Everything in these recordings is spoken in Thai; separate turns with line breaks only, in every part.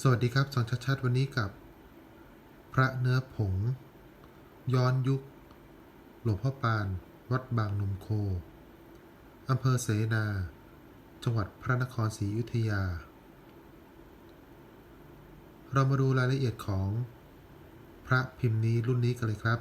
สวัสดีครับสอนชัดๆวันนี้กับ พระเนื้อผง ย้อนยุค หลวงพ่อปาน วัดบางนมโค อำเภอเสนา จังหวัดพระนครศรีอยุธยา เรามาดูรายละเอียดของ พระพิมพ์นี้รุ่นนี้กันเลยครับ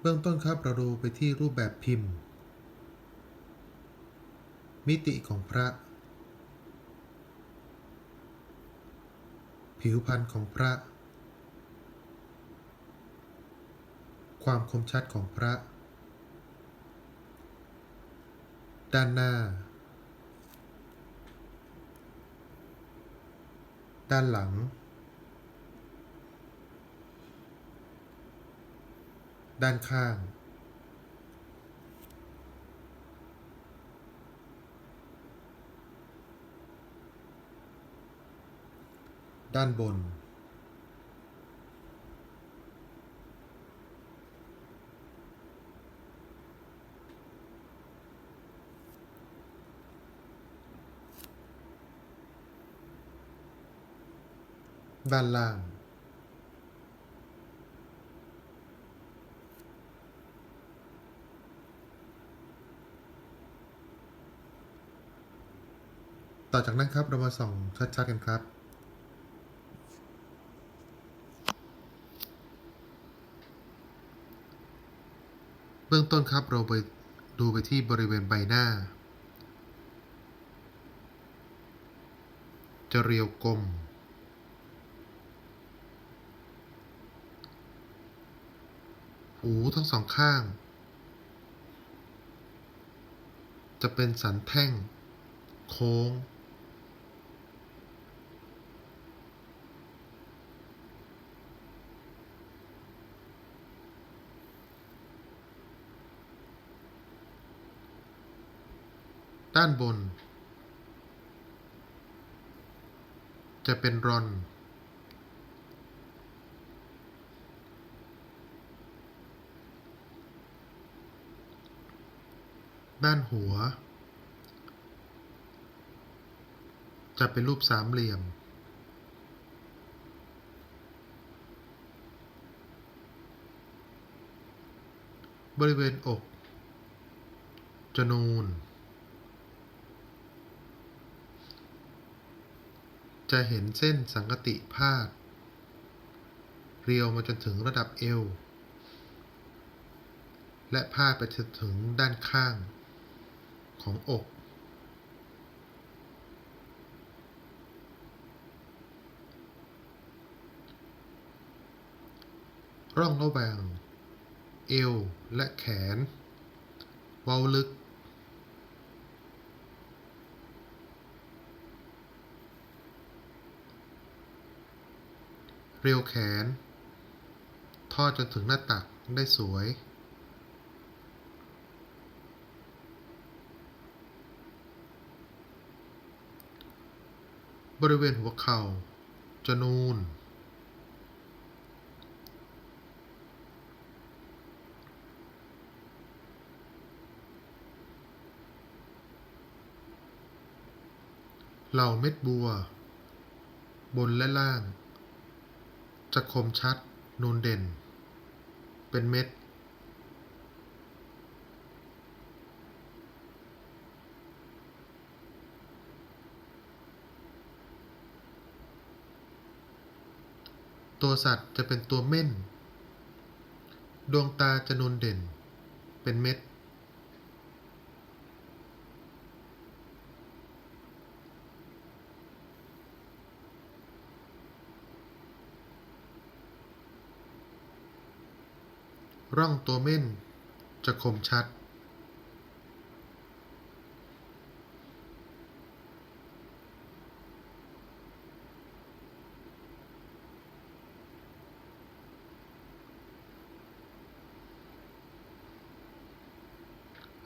เบื้องต้นครับเราดูไปที่รูปแบบพิมพ์ มิติของพระ ผิวพรรณของพระ ความคมชัดของพระ ด้านหน้า ด้านหลัง ด้านข้าง ด้านบน ด้านล่าง ต่อจากนั้นครับเรามาส่องชัดๆกันครับ เบื้องต้นครับเราไปดูไปที่บริเวณใบหน้า จะเรียวกลม หูทั้งสองข้าง จะเป็นสันแท่ง โค้ง ด้านบน จะเป็นรอน ด้านหัว จะเป็นรูปสามเหลี่ยม บริเวณอก จะนูน จะเห็นเส้นสังกติพาด เรียวมาจนถึงระดับเอว และพาดไปจนถึงด้านข้างของอก ร่องระหว่างเอวและแขน เว้าลึก เรียวแขน ทอดจนถึงหน้าตักได้สวย บริเวณหัวเข่า จะนูน เหล่าเม็ดบัว บนและล่าง จะคมชัด นูนเด่น เป็นเม็ด ตัวสัตว์จะเป็นตัวเม่น ดวงตาจะนูนเด่น เป็นเม็ด ร่องตัวเม่นจะคมชัด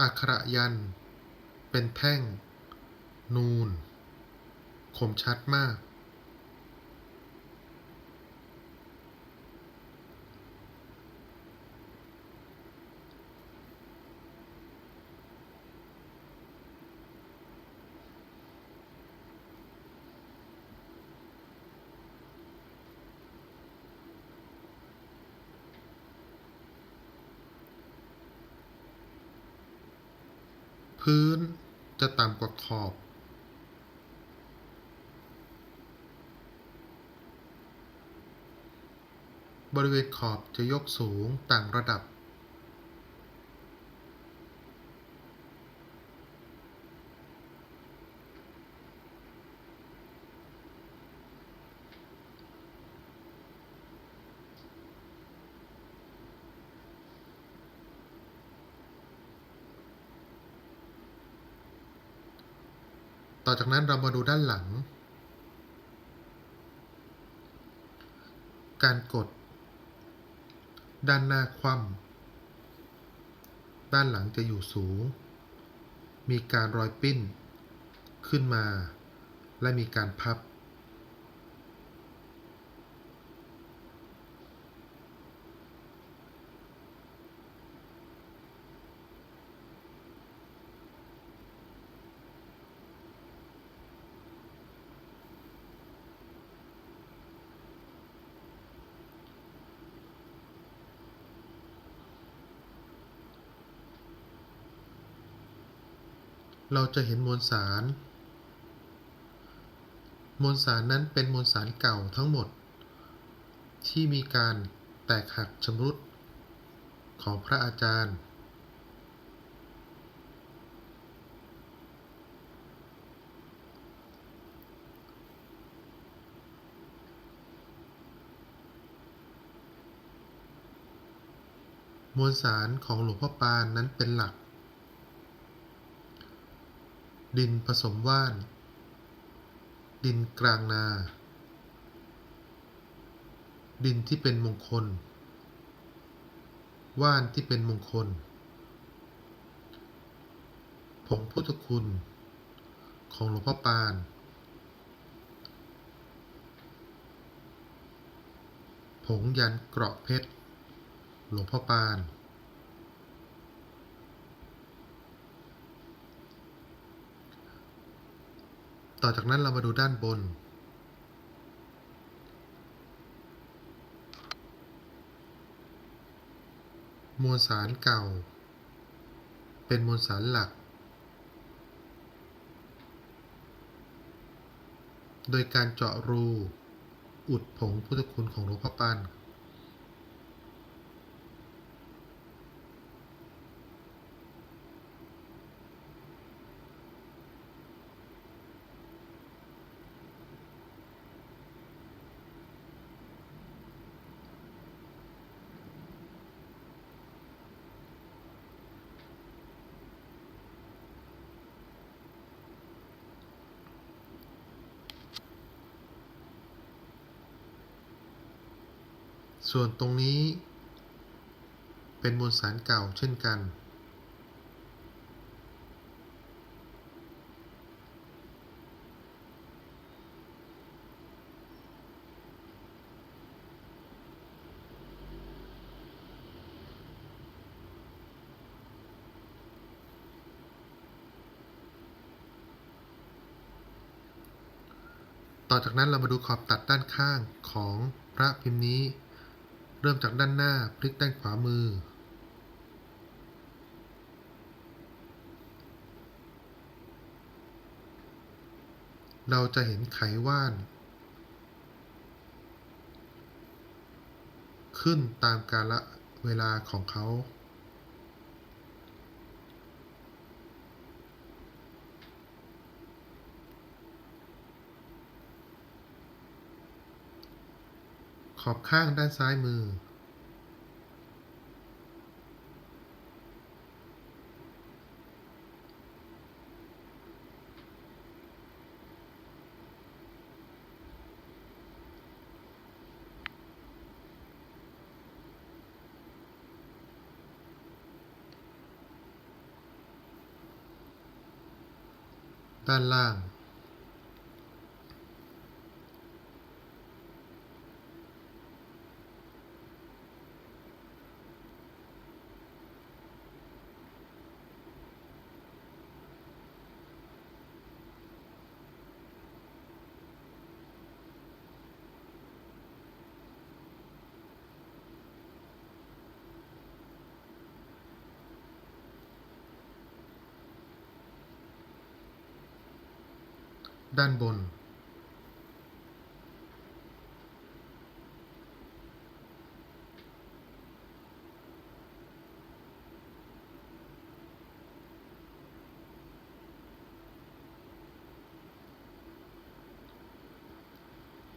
อักขระยัน เป็นแท่ง นูน คมชัดมาก พื้นจะต่ำกว่าขอบ บริเวณขอบจะยกสูงต่างระดับ ต่อจากนั้นเรามาดูด้านหลัง การกด ด้านหน้าคว่ำด้านหลังจะอยู่สูง มีการรอยปิ้น ขึ้นมา และมีการพับ เราจะเห็นมวลสาร มวลสารนั้นเป็นมวลสารเก่าทั้งหมด ที่มีการแตกหักชำรุดของพระอาจารย์ มวลสารของหลวงพ่อปานนั้นเป็นหลัก ดินผสมว่าน ดินกลางนา ดินที่เป็นมงคล ว่านที่เป็นมงคล ผงพุทธคุณ ของหลวงพ่อปาน ผงยันเกราะเพชร หลวงพ่อปาน ต่อจากนั้นเรามาดูด้านบน มวลสารเก่า เป็นมวลสารหลัก โดยการเจาะรู อุดผงพุทธคุณของหลวงพ่อปาน ส่วนตรงนี้ เป็นมวลสารเก่าเช่นกัน ต่อจากนั้นเรามาดูขอบตัดด้านข้างของพระพิมพ์นี้ เริ่มจากด้านหน้าพลิกด้านขวามือ เราจะเห็นไขว่าน ขึ้นตามกาลเวลาของเขา ขอบข้างด้านซ้ายมือ ด้านล่าง ด้านบน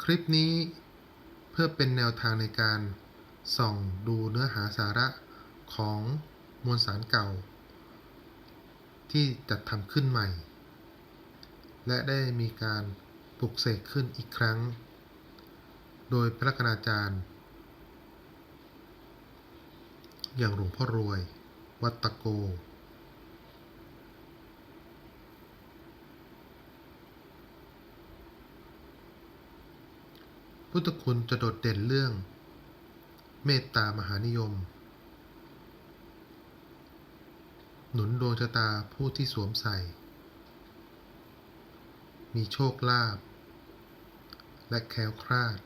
คลิปนี้เพื่อเป็นแนวทางในการส่องดูเนื้อหาสาระของมวลสารเก่า ที่จัดทำขึ้นใหม่ และได้มีการปลุกเสกขึ้นอีกครั้ง โดยพระคณาจารย์ อย่างหลวงพ่อรวย วัดตะโก พุทธคุณจะโดดเด่นเรื่อง เมตตามหานิยม หนุนดวงชะตาผู้ที่สวมใส่ มีโชคลาภและแคล้วคลาด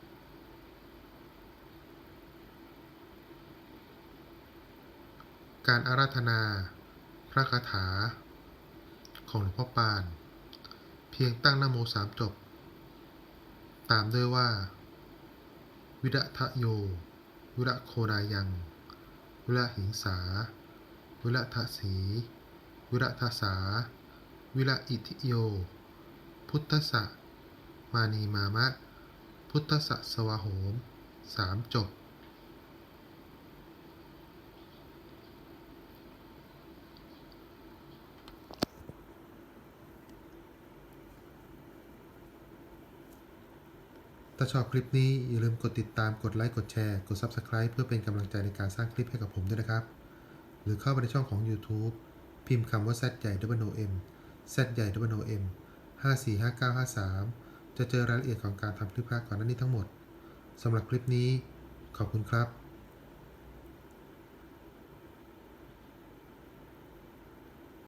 การอาราธนา พระคาถา ของหลวงพ่อปาน เพียงตั้งนโมสามจบ ตามด้วยว่า วิระทะโย วิระโคดายัง วิระหิงสา วิระทะสี วิระทะสา วิระอิทิโย พุทธะมานีมามะ พุทธะสวาโหมสามจบ ถ้าชอบคลิปนี้ อย่าลืมกดติดตาม กดไลค์ กดแชร์ กด Subscribe เพื่อเป็นกำลังใจในการสร้างคลิปให้กับผมด้วยนะครับ หรือเข้าไปในช่องของ YouTube พิมพ์คำว่า Z ใหญ่ W O M Z ใหญ่ W O M 545953 จะเจอรายละเอียดของการทำคลิปภาคก่อนหน้านี้ทั้งหมดสำหรับคลิปนี้ ขอบคุณครับ